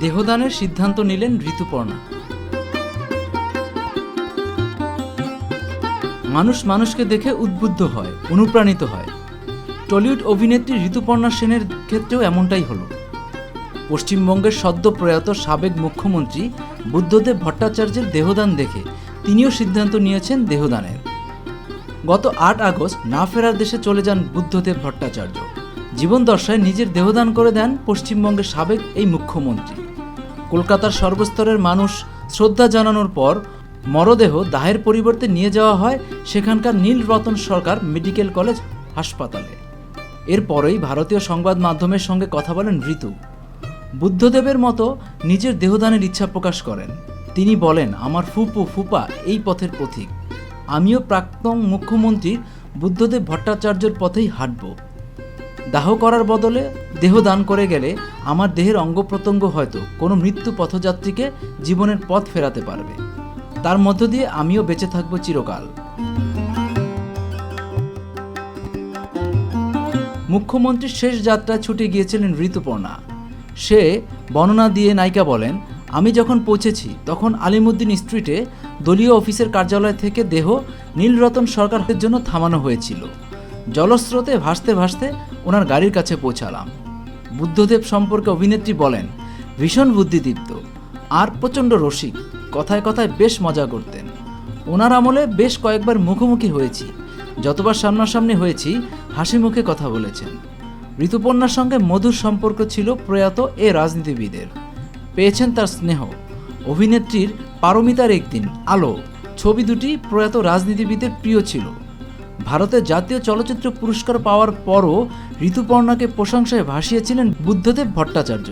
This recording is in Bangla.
দেহদানের সিদ্ধান্ত নিলেন ঋতুপর্ণা। মানুষ মানুষকে দেখে উদ্বুদ্ধ হয়, অনুপ্রাণিত হয়। টলিউড অভিনেত্রী ঋতুপর্ণা সেনের ক্ষেত্রেও এমনটাই হলো। পশ্চিমবঙ্গের সদ্য প্রয়াত সাবেক মুখ্যমন্ত্রী বুদ্ধদেব ভট্টাচার্যের দেহদান দেখে তিনিও সিদ্ধান্ত নিয়েছেন দেহদানের। গত আট আগস্ট না ফেরার দেশে চলে যান বুদ্ধদেব ভট্টাচার্য। জীবন দশায় নিজের দেহদান করে দেন পশ্চিমবঙ্গের সাবেক এই মুখ্যমন্ত্রী। কলকাতার সর্বস্তরের মানুষ শ্রদ্ধা জানানোর পর মরদেহ দাহের পরিবর্তে নিয়ে যাওয়া হয় সেখানকার নীল রতন সরকার মেডিকেল কলেজ হাসপাতালে। এরপরেই ভারতীয় সংবাদ মাধ্যমের সঙ্গে কথা বলেন ঋতু। বুদ্ধদেবের মতো নিজের দেহদানের ইচ্ছা প্রকাশ করেন। তিনি বলেন, আমার ফুপু, ফুপা, এই পথের পথিক। আমিও প্রাক্তন মুখ্যমন্ত্রী বুদ্ধদেব ভট্টাচার্যের পথেই হাঁটব। দাহ করার বদলে দেহ দান করে গেলে আমার দেহের অঙ্গ প্রত্যঙ্গ হয়তো কোনো মৃত্যু পথযাত্রীকে জীবনের পথ ফেরাতে পারবে। তার মধ্য দিয়ে আমিও বেঁচে থাকব চিরকাল। মুখ্যমন্ত্রীর শেষ যাত্রায় ছুটে গিয়েছিলেন ঋতুপর্ণা। সে বর্ণনা দিয়ে নায়িকা বলেন, আমি যখন পৌঁছেছি, তখন আলিমুদ্দিন স্ট্রিটে দলীয় অফিসের কার্যালয় থেকে দেহ নীলরতন সরকারের জন্য থামানো হয়েছিল। জলস্রোতে ভাসতে ভাসতে ওনার গাড়ির কাছে পৌঁছালাম। বুদ্ধদেব সম্পর্কে অভিনেত্রী বলেন, ভীষণ বুদ্ধিদীপ্ত, আর প্রচণ্ড রসিক, কথায় কথায় বেশ মজা করতেন। ওনার আমলে বেশ কয়েকবার মুখোমুখি হয়েছি, যতবার সামনাসামনি হয়েছি, হাসি মুখে কথা বলেছেন। ঋতুপর্ণার সঙ্গে মধুর সম্পর্ক ছিল প্রয়াত এ রাজনীতিবিদের। পেয়েছেন তার স্নেহ। অভিনেত্রীর পারমিতার একদিন আলো, ছবি দুটি প্রয়াত রাজনীতিবিদের প্রিয় ছিল। ভারতের জাতীয় চলচ্চিত্র পুরস্কার পাওয়ার পরও ঋতুপর্ণাকে প্রশংসায় ভাসিয়েছিলেন বুদ্ধদেব ভট্টাচার্য।